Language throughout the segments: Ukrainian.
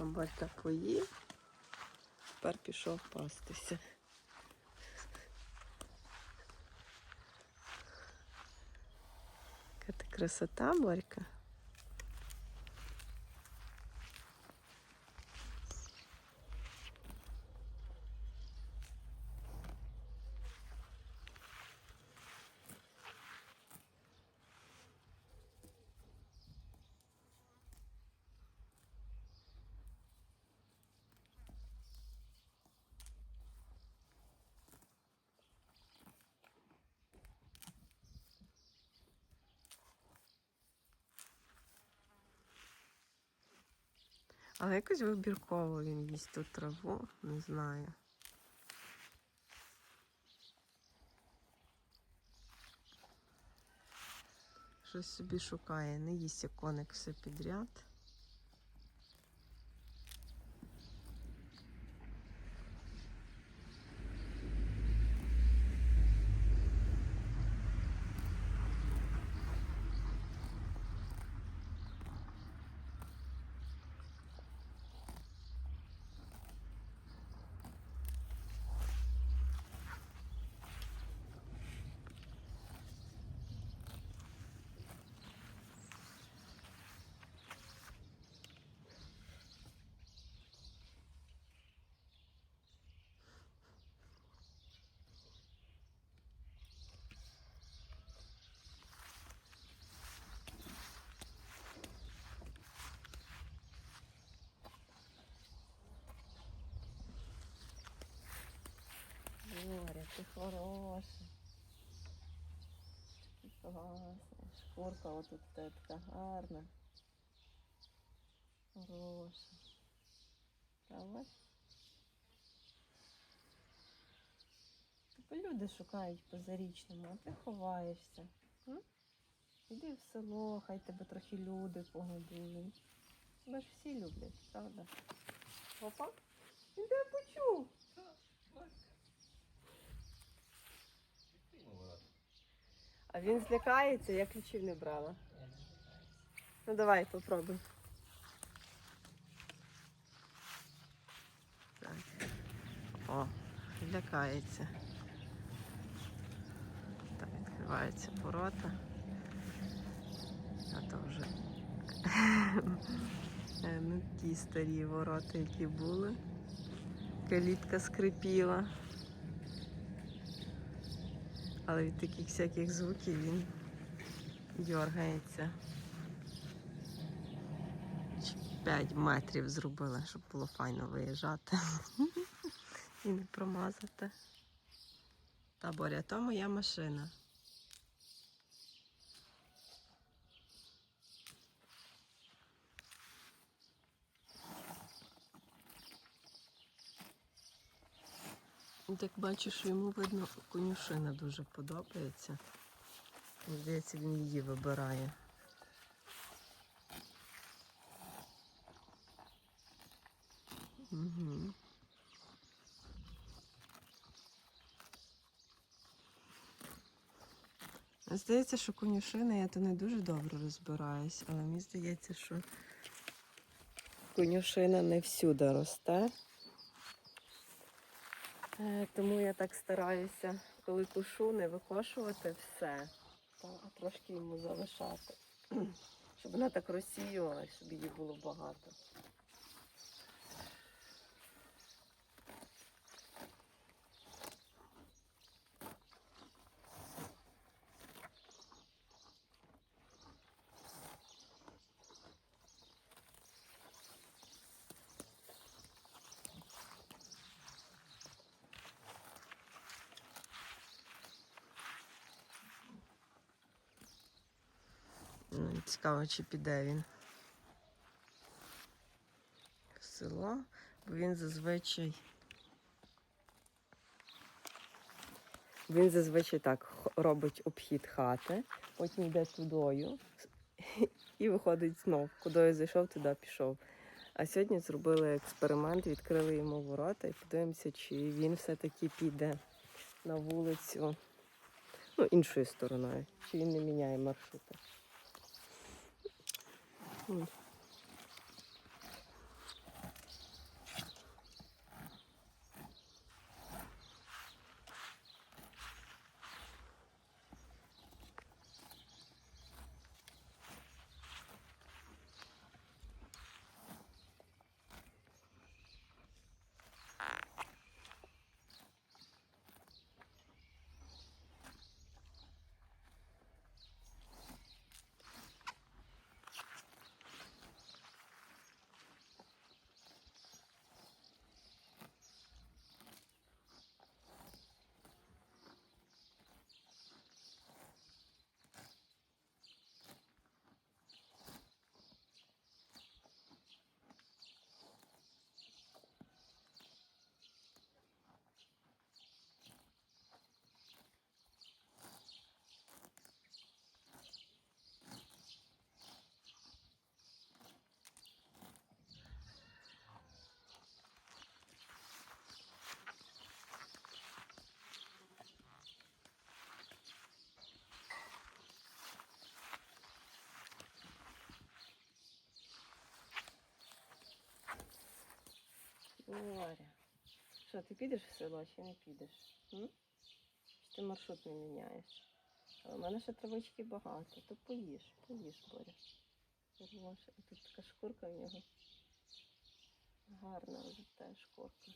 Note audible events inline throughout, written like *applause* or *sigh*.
Борька поїв. Тепер пішов пастися. Яка ти красота, Борька. Але якось вибірково він їсть ту траву, не знаю. Щось собі шукає, не їсть як коник все підряд. Боря, ти хороша. Ти класна. Шкурка отут така гарна. Хороша. Правда? Типу люди шукають по зарічному, а ти ховаєшся. Іди в село, хай тебе трохи люди погодують. Тебе ж всі люблять, правда? Опа? Тебе почув. А він злякається, я ключів не брала. Ну давай попробуй. Так. О, лякається. Так, відкриваються ворота. А то вже *laughs* е, ну, ті старі ворота, які були. Калітка скрипіла. Але від таких всяких звуків він дергається. 5 метрів зробила, щоб було файно виїжджати *laughs* і не промазати. Та Боря, то моя машина. Як бачу, що йому видно, конюшина дуже подобається. Здається, він її вибирає. Угу. Здається, що конюшина я то не дуже добре розбираюсь, але мені здається, що конюшина не всюди росте. Е, Тому я так стараюся, коли кушу, не викошувати все, а трошки йому залишати. *clears throat* Щоб вона так розсіювалася, щоб її було багато. Ну, Цікаво, чи піде він в село, бо він зазвичай. Він зазвичай так робить обхід хати, потім йде тудою і виходить знов. Кудою зайшов, туди пішов. А сьогодні зробили експеримент, відкрили йому ворота і подивимося, чи він все-таки піде на вулицю ну, іншою стороною, чи він не міняє маршрути. М. Боря. Що, ти підеш в село чи не підеш? М? Чи ти маршрут не міняєш? А у мене ще травички багато, то поїж, поїж, Боря. Вернеш. Тут така шкурка в нього. Гарна вже та шкурка.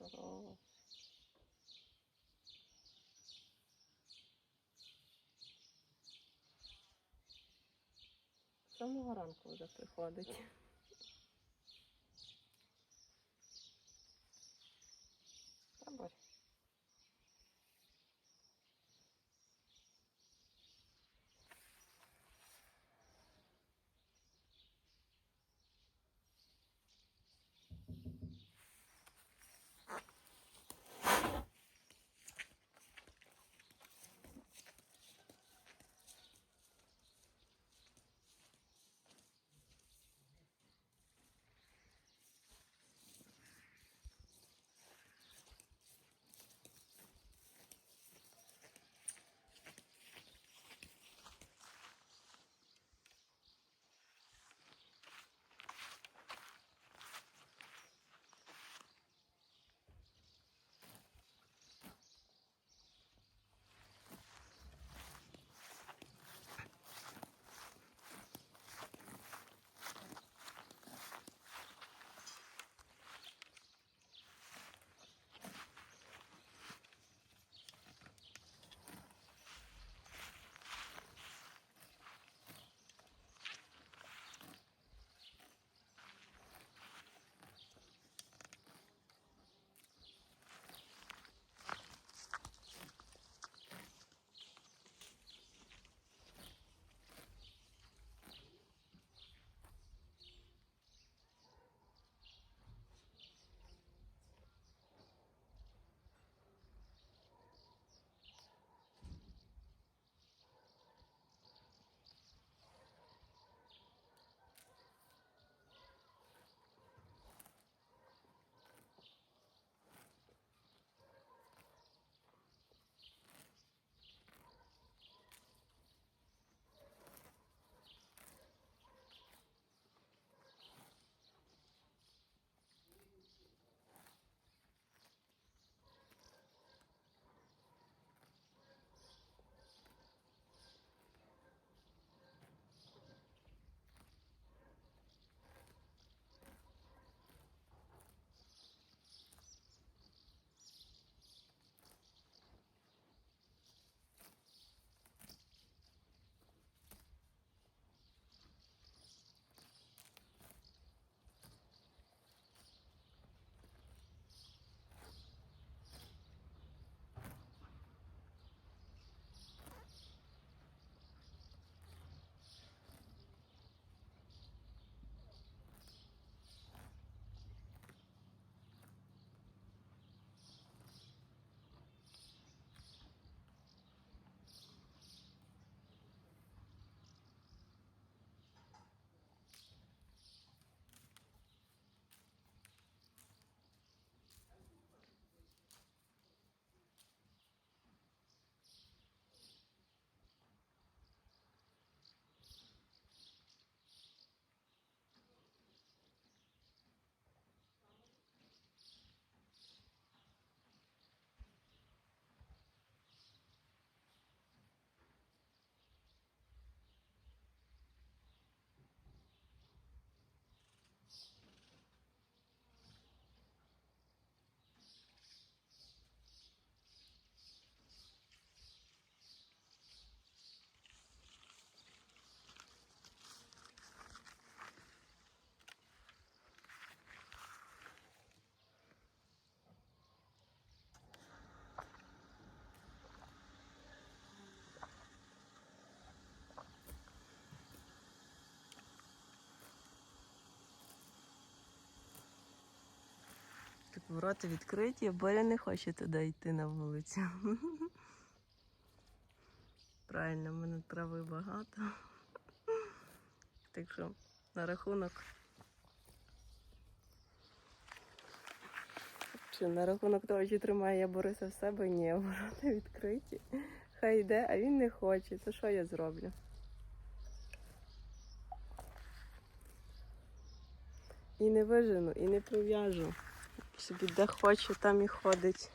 Здорово. З самого ранку вже приходить. Ворота відкриті, Боря не хоче туди йти на вулицю. *laughs* Правильно, в мене трави багато. *laughs* Так що на рахунок. Чи на рахунок того, чи тримає я Бориса в себе, ні, *laughs* ворота відкриті. Хай йде, а він не хоче. То що я зроблю? І не вижену, і не прив'яжу. Собі де хоче, там і ходить.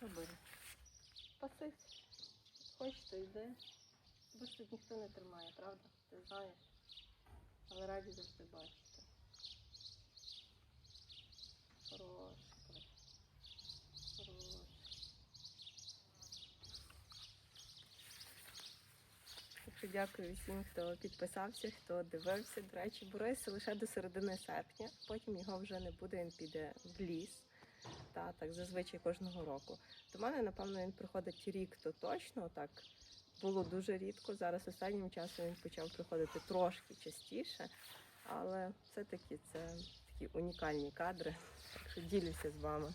Що буде? Пасись. Хочеш, то йди. Бо ж тут ніхто не тримає, правда? Ти знаєш. Але раді завжди бачити. Хороший, хороший. Дякую всім, хто підписався, хто дивився. До речі, Борис лише до середини серпня, потім його вже не буде, він піде в ліс. Та так зазвичай кожного року. До мене, напевно, він приходить рік, то точно так. Було дуже рідко. Зараз останнім часом він почав приходити трошки частіше, але все-таки це такі унікальні кадри. Так що ділюся з вами.